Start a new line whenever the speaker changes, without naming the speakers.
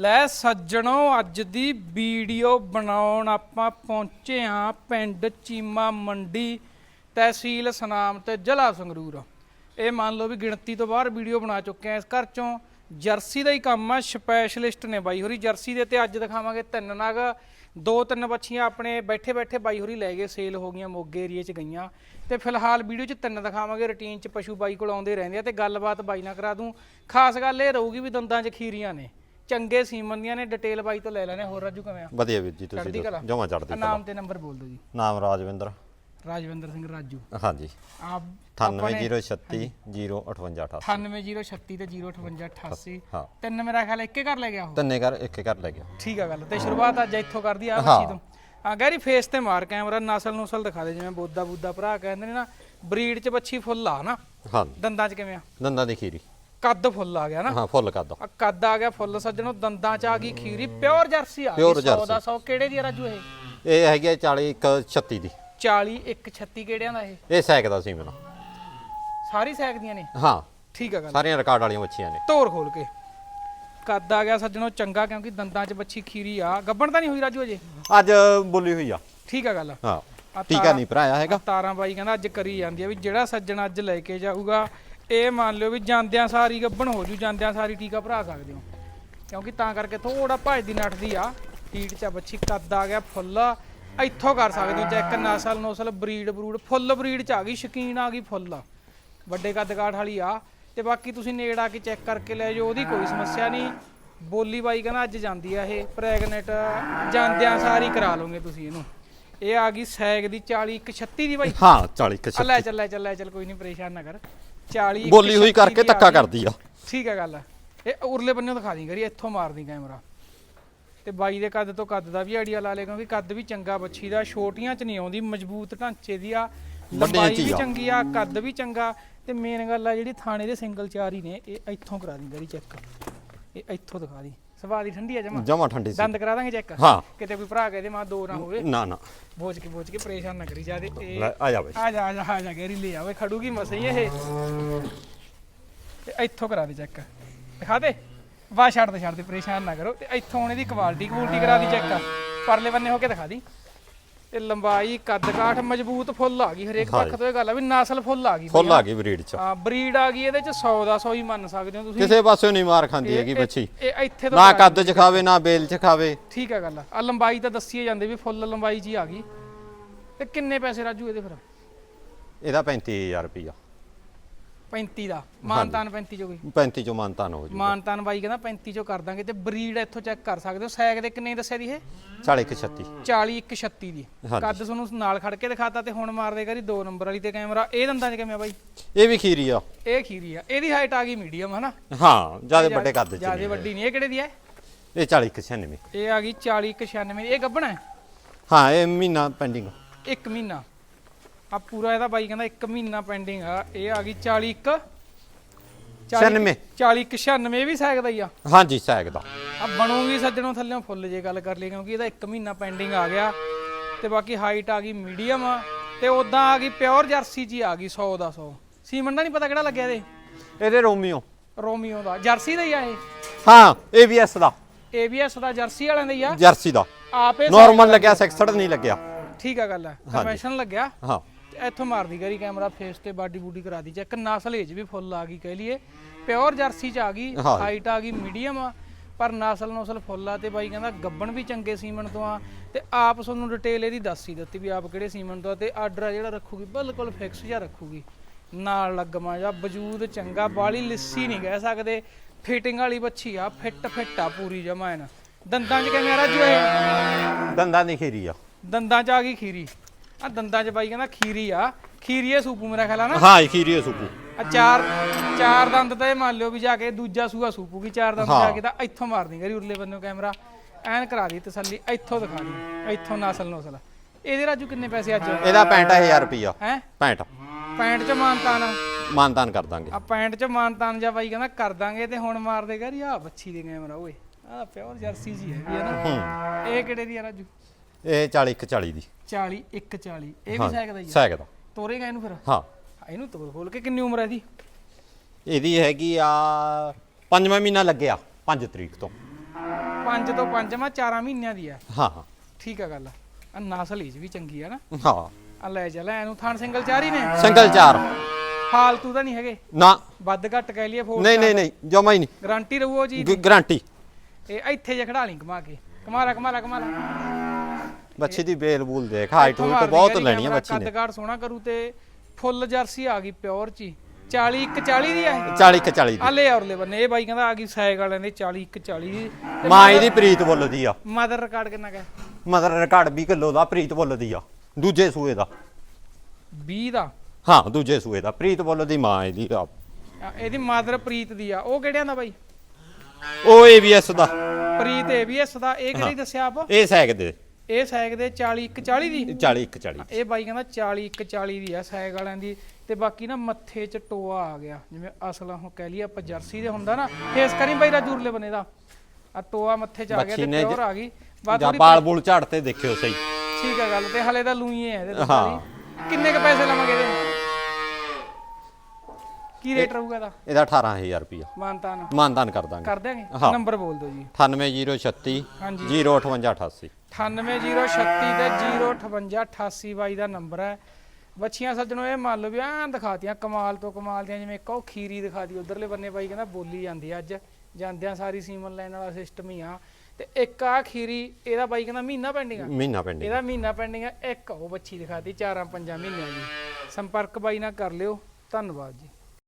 ਲੈ ਸੱਜਣੋ, ਅੱਜ ਦੀ ਵੀਡੀਓ ਬਣਾਉਣ ਆਪਾਂ ਪਹੁੰਚੇ ਹਾਂ ਪਿੰਡ ਚੀਮਾ ਮੰਡੀ ਤਹਿਸੀਲ ਸਨਾਮ ਤੇ ਜ਼ਿਲ੍ਹਾ ਸੰਗਰੂਰ। ਇਹ ਮੰਨ ਲਓ ਵੀ ਗਿਣਤੀ ਤੋਂ ਬਾਹਰ ਵੀਡੀਓ ਬਣਾ ਚੁੱਕੇ ਆ ਇਸ ਘਰ ਚੋਂ। ਜਰਸੀ ਦਾ ਹੀ ਕੰਮ ਆ ਸਪੈਸ਼ਲਿਸਟ ਨੇ ਬਾਈ ਹੋਰੀ ਜਰਸੀ ਦੇ ਤੇ ਅੱਜ ਦਿਖਾਵਾਂਗੇ ਤਿੰਨ ਨਗ। ਦੋ ਤਿੰਨ ਬੱਚੀਆਂ ਆਪਣੇ ਬੈਠੇ ਬੈਠੇ ਬਾਈ ਹੋਰੀ ਲੈ ਗਏ ਸੇਲ ਹੋ ਗਈਆਂ ਮੋਗੇ ਏਰੀਏ 'ਚ ਗਈਆਂ। ਤੇ ਫਿਲਹਾਲ ਵੀਡੀਓ 'ਚ ਤਿੰਨ ਦਿਖਾਵਾਂਗੇ ਰੁਟੀਨ 'ਚ ਪਸ਼ੂ ਬਾਈ ਕੋਲ ਆਉਂਦੇ ਰਹਿੰਦੇ ਆ ਤੇ ਗੱਲਬਾਤ ਬਾਈ ਨਾਲ ਕਰਾ ਦੂੰ। ਖਾਸ ਗੱਲ ਇਹ ਰਹੂਗੀ ਵੀ ਦੰਦਾਂ 'ਚ ਖੀਰੀਆਂ ਨੇ। ਚੰਗੇ ਸੀਮਨ ਦੀਆਂ ਨੇ ਡਿਟੇਲ ਬਾਈ ਤੋਂ ਲੈ ਲੈਣੇ ਹੋਰ ਰਾਜੂ ਕਿਵੇਂ ਆ?
ਵਧੀਆ ਵੀਰ ਜੀ ਤੁਸੀਂ
ਕਲਾ।
ਜਮਾ ਚੜਦੀ
ਨਾਮ ਤੇ ਨੰਬਰ ਬੋਲ ਦਿਓ ਜੀ।
ਨਾਮ ਰਾਜਵਿੰਦਰ।
ਰਾਜਵਿੰਦਰ ਸਿੰਘ ਰਾਜੂ।
ਹਾਂਜੀ।
ਆਪ
9806 05888
98036 ਤੇ 05888
ਹਾਂ।
ਤਿੰਨ ਮੇਰਾ ਖਿਆਲ ਇੱਕੇ ਘਰ ਲੈ ਗਿਆ ਉਹ?
ਤਿੰਨੇ ਘਰ ਇੱਕ ਘਰ ਲੈ ਗਿਆ।
ਠੀਕ ਆ ਗੱਲ ਤੇ ਸ਼ੁਰੂਆਤ ਅੱਜ ਇੱਥੋਂ ਕਰਦੀ ਆ
ਹਾਂ।
ਬੱਚੀ ਤੋਂ। ਆ ਗੈਰੀ ਫੇਸ ਤੇ ਮਾਰ ਕੈਮਰਾ ਨਸਲ ਨੁਸਲ ਦਿਖਾ ਦੇ ਜਿਵੇਂ ਬੋਦਾ ਬੂਦਾ ਭਰਾ ਕਹਿੰਦੇ ਨੇ ਨਾ ਬਰੀਡ ਚ ਬੱਚੀ ਫੁੱਲ ਆ ਨਾ।
ਹਾਂ
ਦੰਦਾਂ ਚ ਕਿਵੇਂ ਆ?
ਦੰਦਾਂ ਦੀ ਖੀਰੀ।
ਕੱਦ ਫੁੱਲ ਆ ਗਿਆ ਨਾ।
ਹਾਂ ਫੁੱਲ ਕਰਦਾ
ਆ ਕੱਦ ਆ ਗਿਆ ਫੁੱਲ ਸੱਜਣੋ ਦੰਦਾਂ ਚ ਆ ਗਈ ਖੀਰੀ ਪਿਓਰ ਜਰਸੀ ਆ ਗਈ।
Pure
100
jersey.
ਦਾ 100 ਕਿਹੜੇ ਦੀ ਆ ਰਾਜੂ ਇਹ?
ਇਹ ਹੈਗੀ ਆ 40 ਇੱਕ 36 ਦੀ।
40 1 36 ਕਿਹੜਿਆਂ ਦਾ ਇਹ?
ਇਹ ਸੈਕ ਦਾ ਸੀ ਮੇਰਾ
ਸਾਰੀ ਸੈਕਦੀਆਂ ਨੇ?
ਹਾਂ।
ਠੀਕ ਆ ਗੱਲ।
ਸਾਰੀਆਂ ਰਿਕਾਰਡ ਵਾਲੀਆਂ ਬੱਚੀਆਂ ਨੇ।
ਤੋਰ ਖੋਲ ਕੇ। ਕੱਦ ਆ ਗਿਆ ਸੱਜਣੋ ਚੰਗਾ ਕਿਉਂਕਿ ਦੰਦਾਂ ਚ ਬੱਚੀ ਖੀਰੀ ਆ। ਗੱਬਣ ਤਾਂ ਨਹੀਂ ਹੋਈ ਰਾਜੂ ਅਜੇ?
ਅੱਜ ਬੋਲੀ ਹੋਈ ਆ।
ਠੀਕ ਆ ਗੱਲ।
ਹਾਂ।
ਆ
ਟੀਕਾ ਨਹੀਂ ਭਰਾਇਆ ਹੈਗਾ।
ਤਾਰਾਂ ਬਾਈ ਕਹਿੰਦਾ ਅੱਜ ਕਰੀ ਜਾਂਦੀ ਆ ਵੀ ਜਿਹੜਾ ਸੱਜਣ ਅੱਜ ਲੈ ਕੇ ਜਾਊਗਾ ਇਹ ਮੰਨ ਲਿਓ ਵੀ ਜਾਂਦਿਆਂ ਸਾਰੀ ਗੱਬਣ ਹੋ ਜੂ ਜਾਂਦਿਆਂ ਸਾਰੀ ਟੀਕਾ ਭਰਾ ਸਕਦੇ ਹੋ। ਕਿਉਂਕਿ ਤਾਂ ਕਰਕੇ ਥੋੜਾ ਭੱਜਦੀ ਨੱਠਦੀ ਆ। ਟੀਟ ਚ ਬੱਚੀ ਕੱਦ ਆ ਗਿਆ ਫੁੱਲ। ਇੱਥੋਂ ਕਰ ਸਕਦੇ ਹੋ ਚੈੱਕ ਨਸਲ ਨਸਲ ਬਰੀਡ ਬਰੂਡ ਫੁੱਲ ਬਰੀਡ ਚ ਆ ਗਈ ਸ਼ਕੀਨ ਆ ਗਈ ਫੁੱਲ। ਵੱਡੇ ਕੱਦ ਕਾਠ ਵਾਲੀ ਆ। ਤੇ ਬਾਕੀ ਤੁਸੀਂ ਨੇੜ ਆ ਕੇ ਚੈੱਕ ਕਰਕੇ ਲੈ ਜਾਓ ਉਹਦੀ ਕੋਈ ਸਮੱਸਿਆ ਨਹੀਂ। ਬੋਲੀ ਬਾਈ ਕਹਿੰਦਾ ਅੱਜ ਜਾਂਦੀ ਆ ਇਹ ਪ੍ਰੈਗਨੈਂਟ। ਜਾਂਦਿਆਂ ਸਾਰੀ ਕਰਾ ਲਓਗੇ ਤੁਸੀਂ ਇਹਨੂੰ। ਇਹ ਆ ਗਈ ਸੈਗ ਦੀ 40 ਇੱਕ 36 ਦੀ ਬਾਈ।
ਹਾਂ 40 ਇੱਕ
ਆ ਲੈ ਚੱਲ ਲੈ ਚੱਲ ਲੈ ਚੱਲ ਕੋਈ ਨਹੀਂ ਪਰੇਸ਼ਾਨ ਨਾ ਕਰ। 40 ਇੱਕ
ਬੋਲੀ ਹੋਈ
36
ਕਰਕੇ ਧੱਕਾ। ਕਰਦੀ ਆ।
ਠੀਕ ਹੈ ਗੱਲ ਇਹ ਉਰਲੇ ਬੰਨਿਓ ਦਿਖਾ ਦੀ ਕਰੀ ਇੱਥੋਂ ਮਾਰਦੀ ਕੈਮਰਾ। ਤੇ ਬਾਈ ਦੇ ਕੱਦ ਤੋਂ ਕੱਦ ਦਾ ਵੀ ਆਈਡੀਆ ਲਾ ਲੇ ਕਿਉਂਕਿ ਕੱਦ ਵੀ ਚੰਗਾ ਬੱਚੀ ਦਾ ਛੋਟੀਆਂ ਚ ਨਹੀਂ ਆਉਂਦੀ ਮਜ਼ਬੂਤ ਢਾਂਚੇ ਦੀ ਆ ਲੰਬਾਈ ਵੀ। ਚੰਗੀ ਆ ਕੱਦ ਵੀ ਚੰਗਾ। ਤੇ ਮੇਨ ਗੱਲ ਆ ਜਿਹੜੀ ਥਾਣੇ ਦੇ ਸਿੰਗਲ ਚਾਰ ਹੀ ਨੇ ਇਹ ਇੱਥੋਂ ਕਰਾ ਦੀ ਕਰੀ ਚੈੱਕ ਇਹ ਇੱਥੋਂ ਦਿਖਾ ਦੀ ਸਵਾਦ ਹੀ ਠੰਡੀ ਆ ਜਮਾ।
ਜਮਾ ਠੰਡੀ ਸੀ।
ਦੰਦ ਕਰਾ ਦਾਂਗੇ ਚੈੱਕ
ਹਾਂ।
ਕਿਤੇ ਕੋਈ ਭਰਾ ਕਹਦੇ ਮਾ ਦੋ ਨਾ ਹੋਵੇ।
ਨਾ ਨਾ।
ਬੋਝ ਕੇ ਬੋਝ ਕੇ ਪਰੇਸ਼ਾਨ ਨਾ ਕਰੀ ਜਾਦੇ ਇਹ
ਲੈ ਆ ਜਾ ਬਈ।
ਆ ਜਾ ਆ ਜਾ ਆ ਜਾ ਗੈਰੀ ਲੈ ਆਵੇ ਖੜੂਗੀ ਮਸੇ ਹੀ ਇਹ। ਤੇ ਇੱਥੋਂ ਕਰਾ ਦੇ ਚੈੱਕ ਦਿਖਾ ਦੇ। ਵਾ ਛੱਡ ਦੇ ਛੱਡ ਦੇ ਪਰੇਸ਼ਾਨ ਨਾ ਕਰੋ। ਤੇ ਇੱਥੋਂ ਹੁਣ ਇਹਦੀ ਕੁਆਲਿਟੀ ਕੁਆਲਿਟੀ ਕਰਾ ਦੀ ਚੈੱਕ ਪਰਲੇ ਬੰਨੇ ਹੋ ਕੇ ਦਿਖਾ ਦੀ। ਤੇ ਲੰਬਾਈ ਕੱਦ ਕਾਠ ਮਜ਼ਬੂਤ ਫੁੱਲ ਆ ਗਈ ਹਰੇਕ ਪੱਖ ਤੋਂ ਇਹ ਗੱਲ ਆ ਵੀ ਨਸਲ ਫੁੱਲ ਆ ਗਈ
ਫੁੱਲ ਆ ਗਈ ਬਰੀਡ ਚ।
ਹਾਂ ਬਰੀਡ ਆ ਗਈ ਇਹਦੇ ਚ 100 ਦਾ 100 ਹੀ ਮੰਨ ਸਕਦੇ ਹੋ ਤੁਸੀਂ।
ਕਿਸੇ ਪਾਸਿਓਂ ਨਹੀਂ ਮਾਰ ਖਾਂਦੀ
ਇਹ-
ਹੈਗੀ
ਇਹ-
ਬੱਚੀ।
ਇਹ ਇੱਥੇ ਤੋਂ
ਨਾ ਕੱਦ ਚ ਖਾਵੇ ਨਾ ਬੇਲ ਚ ਖਾਵੇ।
ਠੀਕ ਹੈ ਗੱਲ ਆ। ਲੰਬਾਈ ਤਾਂ ਦੱਸੀਏ ਜਾਂਦੇ ਵੀ ਫੁੱਲ ਲੰਬਾਈ ਜੀ ਆ ਗਈ। ਤੇ ਕਿੰਨੇ ਪੈਸੇ ਰਾਜੂ ਇਹਦੇ ਫਿਰ?
ਇਹਦਾ 35000 ਰੁਪਿਆ
35 ਦਾ ਮਾਨਤਾਨ 35 ਜੋ ਕੋਈ?
35 ਚੋਂ ਮਾਨਤਾਨ ਹੋ ਜੂ
ਮਾਨਤਾਨ ਬਾਈ ਕਹਿੰਦਾ 35 ਚੋਂ ਕਰ ਦਾਂਗੇ ਤੇ ਬਰੀਡ ਇੱਥੋਂ ਚੈੱਕ ਕਰ ਸਕਦੇ ਹੋ। ਸੈਗ ਦੇ ਕਿੰਨੇ ਦੱਸਿਆ ਦੀ ਇਹ?
40 ਇੱਕ 36
40 ਇੱਕ 36 ਦੀ। ਕੱਦ ਤੁਹਾਨੂੰ ਨਾਲ ਖੜ ਕੇ ਦਿਖਾਤਾ ਤੇ ਹੁਣ ਮਾਰ ਦੇਗਾ ਜੀ 2 ਨੰਬਰ ਵਾਲੀ ਤੇ ਕੈਮਰਾ। ਇਹ ਦੰਦਾਂ 'ਚ ਕਿਵੇਂ ਆ ਬਾਈ?
ਇਹ ਵੀ ਖੀਰੀ ਆ।
ਇਹ ਖੀਰੀ ਆ। ਇਹਦੀ ਹਾਈਟ ਆ ਗਈ ਮੀਡੀਅਮ ਹਨਾ?
ਹਾਂ ਜ਼ਿਆਦਾ ਵੱਡੇ ਕੱਦ ਚ
ਜ਼ਿਆਦਾ ਵੱਡੀ ਨਹੀਂ। ਇਹ ਕਿਹੜੇ ਦੀ ਹੈ
ਇਹ 40 ਇੱਕ 96
ਇਹ ਆ ਗਈ 40 ਇੱਕ 96 ਇਹ ਗੱਬਣਾ ਹੈ?
ਹਾਂ ਇਹ ਮਹੀਨਾ ਪੈਂਡਿੰਗ
ਇੱਕ ਮਹੀਨਾ। ਆ ਪੂਰਾ ਇਹਦਾ ਬਾਈ ਕਹਿੰਦਾ ਇੱਕ ਮਹੀਨਾ ਪੈਂਡਿੰਗ ਆ। ਇਹ ਆ ਗਈ 40 ਇੱਕ।
96
40 ਇੱਕ 96 ਇਹ ਵੀ ਸੈਗ ਦਾ ਹੀ ਆ।
ਹਾਂਜੀ ਸੈਕ ਦਾ
ਆ ਬਣੂਗੀ ਸੱਜਣੋਂ ਥੱਲੇੋਂ ਫੁੱਲ ਜੇ ਗੱਲ ਕਰ ਲਈ ਕਿਉਂਕਿ ਇਹਦਾ 1 ਮਹੀਨਾ ਪੈਂਡਿੰਗ ਆ ਗਿਆ। ਤੇ ਬਾਕੀ ਹਾਈਟ ਆ ਗਈ ਮੀਡੀਅਮ ਆ। ਤੇ ਉਦਾਂ ਆ ਗਈ ਪਿਓਰ ਜਰਸੀ ਜੀ ਆ ਗਈ 100 ਦਾ 100 ਸੀਮਨ ਦਾ ਨਹੀਂ ਪਤਾ ਕਿਹੜਾ ਲੱਗਿਆ ਇਹਦੇ?
ਇਹਦੇ ਰੋਮੀਓ।
ਰੋਮੀਓ ਦਾ। ਜਰਸੀ ਦਾ ਹੀ ਆ ਇਹ?
ਹਾਂ ABS ਦਾ।
ABS ਦਾ ਜਰਸੀ ਵਾਲਿਆਂ ਦਾ ਹੀ ਆ?
ਜਰਸੀ ਦਾ।
ਆਪੇ
ਨਾਰਮਲ ਲੱਗਿਆ 66 ਨਹੀਂ ਲੱਗਿਆ।
ਠੀਕ ਆ ਗੱਲ ਹੈ ਕਨਵੈਨਸ਼ਨ ਲੱਗਿਆ?
ਹਾਂ।
ਇੱਥੋਂ ਮਾਰਦੀ ਗਰੀ ਕੈਮਰਾ ਫੇਸ ਤੇ ਬਾਡੀ ਬੂਡੀ ਕਰਾ ਦੀ ਚੈੱਕ ਨਸਲ ਏਜ ਵੀ ਫੁੱਲ ਆ ਗਈ ਕਹਿ ਲਈਏ। ਪਿਓਰ ਜਰਸੀ ਚ ਆ ਗਈ
ਹਾਂ।
ਹਾਈਟ ਆ ਗਈ ਮੀਡੀਅਮ ਆ। ਪਰ ਨਸਲ ਨਸਲ ਫੁੱਲ ਆ ਤੇ ਬਾਈ ਕਹਿੰਦਾ ਗੱਬਣ ਵੀ ਚੰਗੇ ਸੀਮਨ ਤੋਂ ਆ। ਤੇ ਆਪ ਤੁਹਾਨੂੰ ਡਿਟੇਲ ਇਹਦੀ ਦੱਸ ਹੀ ਦਿੱਤੀ ਵੀ ਆਪ ਕਿਹੜੇ ਸੀਮਨ ਤੋਂ ਆ ਤੇ ਆਰਡਰ ਆ ਜਿਹੜਾ ਰੱਖੂਗੀ ਬਿਲਕੁਲ ਫਿਕਸ ਜਿਹਾ ਰੱਖੂਗੀ। ਨਾਲ ਲੱਗਮਾ ਜਾਂ ਵਜੂਦ ਚੰਗਾ ਬਾਲੀ ਲਿੱਸੀ ਨਹੀਂ ਕਹਿ ਸਕਦੇ। ਫਿਟਿੰਗ ਵਾਲੀ ਬੱਚੀ ਆ ਫਿੱਟ ਫਿੱਟ ਆ ਪੂਰੀ ਜਮਾ ਇਹਨਾਂ ਦੰਦਾਂ 'ਚ ਕਿਵੇਂ ਰਾਜੂ ਇਹ?
ਦੰਦਾਂ ਦੀ ਖੀਰੀ ਆ।
ਦੰਦਾਂ 'ਚ ਆ ਗਈ ਖੀਰੀ। ਆ ਦੰਦਾਂ 'ਚ ਬਾਈ ਕਹਿੰਦਾ ਖੀਰੀ ਆ। ਖੀਰੀਏ ਸੂਪੂ ਮੇਰਾ ਖਿਆਲ ਆ ਨਾ?
ਹਾਂ ਇਹ ਖੀਰੀ ਆ ਸੁਪੂ।
ਆ ਚਾਰ ਚਾਰ ਦੰਦ ਤਾਂ ਇਹ ਮੰਨ ਲਿਓ ਵੀ ਜਾ ਕੇ ਦੂਜਾ ਸੂਆ ਸੂਪੂਗੀ ਚਾਰ ਦੰਦ। ਜਾ ਕੇ ਤਾਂ ਇੱਥੋਂ ਮਾਰਦੀ ਗਰੀ ਉਰਲੇ ਬੰਨੋਂ ਕੈਮਰਾ। ਐਨ ਕਰਾ ਦੀ ਤਸੱਲੀ ਇੱਥੋਂ ਦਿਖਾ ਦੀ ਇੱਥੋਂ ਨਸਲ ਨਸਲ। ਇਹਦੇ ਰਾਜੂ ਕਿੰਨੇ ਪੈਸੇ ਅੱਜ?
ਇਹਦਾ 65000 ਰੁਪਿਆ
ਹੈ?
65
ਪੈਂਟ ਚ ਮਾਨਤਾਨ।
ਮਾਨਤਾਨ ਕਰ ਦਾਂਗੇ।
ਆ ਪੈਂਟ ਚ ਮਾਨਤਾਨ ਜਾ ਬਾਈ ਕਹਿੰਦਾ ਕਰ ਦਾਂਗੇ ਤੇ ਹੁਣ ਮਾਰ ਦੇ ਗਰੀ ਆ ਬੱਚੀ ਦੇ ਕੈਮਰਾ ਓਏ। ਆ ਪਿਓਰ ਜਰਸੀ ਜੀ ਹੈਗੀ ਹੈ ਨਾ।
ਹੂੰ।
ਇਹ ਕਿਹੜੇ ਦੀ ਆ ਰਾਜੂ?
ਇਹ 40 ਇੱਕ 40 ਦੀ।
40 1 40 ਇਹ ਵੀ
ਹਾਂ,
ਸਕਦਾ ਹੀ ਆ।
ਸੈਕ ਦਾ।
ਤੋਰੇਗਾ ਇਹਨੂੰ ਫਿਰ?
ਹਾਂ।
ਇਹਨੂੰ ਤੋਰ ਖੋਲ ਕੇ ਕਿੰਨੀ ਉਮਰ ਹੈ ਇਹਦੀ?
ਇਹਦੀ ਹੈਗੀ ਆ ਪੰਜਵਾਂ ਮਹੀਨਾ ਲੱਗਿਆ 5 ਤਰੀਕ ਤੋਂ।
ਪੰਜ ਤੋਂ ਪੰਜ ਮਾ 4 ਮਹੀਨਿਆਂ ਦੀ ਆ।
ਹਾਂ
ਠੀਕ ਆ ਗੱਲ ਆ। ਨਸਲ ਹੀ ਵੀ ਚੰਗੀ ਆ ਨਾ।
ਹਾਂ।
ਆ ਲੈ ਜਾ ਲੈ ਇਹਨੂੰ ਥਣ ਸਿੰਗਲ ਚਾਰ ਹੀ ਨੇ?
ਸਿੰਗਲ ਚਾਰ।
ਫਾਲਤੂ ਤਾਂ ਨਹੀਂ ਹੈਗੇ?
ਨਾ।
ਵੱਧ ਘੱਟ ਕਹਿ ਲਈਏ ਫੋਰ
ਨਹੀਂ ਨਹੀਂ ਨਹੀਂ ਜਮਾ ਹੀ ਨਹੀਂ।
ਗਾਰੰਟੀ ਰਹੂ ਉਹ ਜੀ ਦੀ।
ਗ- ਗਾਰੰਟੀ
ਇਹ ਇੱਥੇ ਜੇ ਖੜਾ ਲਈ ਘਮਾ ਕੇ। ਕਮਾਲਾ ਕਮਾਲਾ ਕਮਾਲਾ।
ਬੱਚੀ ਦੀ ਬੇਲ ਬੂਲ ਦੇਖ ਹਾਈਟ ਹੂਟ ਬਹੁਤ ਲੈਣੀ ਆ ਬੱਚੀ ਨੇ।
ਕੱਦ ਕਾਠ ਸੋਹਣਾ ਕਰੂ ਤੇ ਫੁੱਲ ਜਰਸੀ ਆ ਗਈ ਪਿਓਰ ਚ ਹੀ 40 1 40 ਦੀ ਇਹ?
40 ਇੱਕ 40
ਆ
ਦੀ
ਲੈ ਔਰਲੇ ਬੰਨੇ ਇਹ ਬਾਈ ਕਹਿੰਦਾ ਆ ਗਈ ਸਾਈਕ ਵਾਲਿਆਂ ਦੇ 40 1 40 ਦੀ।
ਮਾਂ ਇਹਦੀ ਪ੍ਰੀਤ ਬੋਲਦੀ ਆ।
ਮਦਰ ਰਿਕਾਰਡ ਕਿੰਨਾ ਕਾ
ਮਦਰ ਰਿਕਾਰਡ 20 ਕਿਲੋ ਦਾ ਪ੍ਰੀਤ ਬੋਲਦੀ ਆ। ਦੂਜੇ ਸੂਏ ਦਾ।
20 ਦਾ?
ਹਾਂ ਦੂਜੇ ਸੂਏ ਦਾ। ਪ੍ਰੀਤ ਬੋਲਦੀ ਮਾਂ ਇਹਦੀ ਆ।
ਆ, ਇਹਦੀ ਮਦਰ ਪ੍ਰੀਤ ਦੀ ਆ। ਉਹ ਕਿਹੜਿਆਂ ਦਾ ਬਾਈ?
ਉਹ ਏਬੀਐਸ ਦਾ।
ਪ੍ਰੀਤ ਏਬੀਐਸ ਦਾ ਇਹ ਕਿਹੜੀ ਦੱਸਿਆ ਆਪ?
ਇਹ ਸੈਕ ਦੇ।
ਇਹ ਸਾਈਕ ਦੇ 40 1 40 ਦੀ?
40 ਇੱਕ 40
ਇਹ ਬਾਈ ਕਹਿੰਦਾ 40 1 40 ਦੀ ਆ ਸਾਈਕ ਵਾਲਿਆਂ ਦੀ। ਤੇ ਬਾਕੀ ਨਾ ਮੱਥੇ 'ਚ ਟੋਆ ਆ ਗਿਆ ਜਿਵੇਂ ਅਸਲ ਹੁਣ ਕਹਿ ਲਈਏ ਆਪਾਂ ਜਰਸੀ ਦੇ ਹੁੰਦਾ ਨਾ ਫੇਸ ਕਰੀ ਬਾਈ ਰਾਜੂਰਲੇ ਬਨੇ ਦਾ। ਆ ਟੋਆ ਮੱਥੇ 'ਚ ਆ ਗਿਆ ਤੇ ਪਿਓਰ ਆ ਗਈ। ਬਾਤ
ਜਾਂ ਬਾਲ ਬੂਲ ਝਾੜ ਤੇ ਦੇਖਿਓ ਸਹੀ।
ਠੀਕ ਆ ਗੱਲ ਤੇ ਹਲੇ ਤਾਂ ਇਹਦੇ ਦੁੱਧ
ਹਾਂ।
ਵਾਲੀ। ਕਿੰਨੇ ਕ ਪੈਸੇ ਲਵਾਂਗੇ ਇਹਦੇ ਕੀ ਰੇਟ ਰਹੂਗਾ ਇਹਦਾ?
ਇਹਦਾ 18000 ਰੁਪਿਆ
ਮਾਨਤਾਨ।
ਮਾਨਦਾਨ ਕਰ ਦਾਂਗੇ।
ਕਰ ਦਿਆਂਗੇ?
ਹਾਂ।
ਨੰਬਰ ਬੋਲ ਦਿਓ ਜੀ।
98036
ਹਾਂਜੀ।
05888
98036 ਤੇ 05888 ਬਾਈ ਦਾ ਨੰਬਰ ਹੈ ਬੱਚੀਆਂ ਸੱਜਣੋ ਇਹ ਮੰਨ ਲਓ ਵੀ ਐਂ ਦਿਖਾਤੀਆਂ ਕਮਾਲ ਤੋਂ ਕਮਾਲ ਦੀਆਂ ਜਿਵੇਂ ਇੱਕ ਉਹ ਖੀਰੀ ਦਿਖਾਤੀ ਉਧਰਲੇ ਬੰਨੇ ਬਾਈ ਕਹਿੰਦਾ ਬੋਲੀ ਜਾਂਦੀ ਅੱਜ ਜਾਂਦਿਆਂ ਸਾਰੀ ਸੀਮਨ ਲਾਈਨ ਵਾਲਾ ਸਿਸਟਮ ਹੀ ਆ ਤੇ ਇੱਕ ਆ ਖੀਰੀ ਇਹਦਾ ਬਾਈ ਕਹਿੰਦਾ ਮਹੀਨਾ ਪੈਂਡਿੰਗ ਆ
ਮਹੀਨਾ ਪੈਂਡਿੰਗ
ਇਹਦਾ ਮਹੀਨਾ ਪੈਂਡਿੰਗ ਆ ਇੱਕ ਉਹ ਬੱਚੀ ਦਿਖਾਤੀ ਚਾਰਾਂ ਪੰਜਾਂ ਮਹੀਨਿਆਂ ਦੀ ਸੰਪਰਕ ਬਾਈ ਨਾਲ ਕਰ ਲਿਓ ਧੰਨਵਾਦ ਜੀ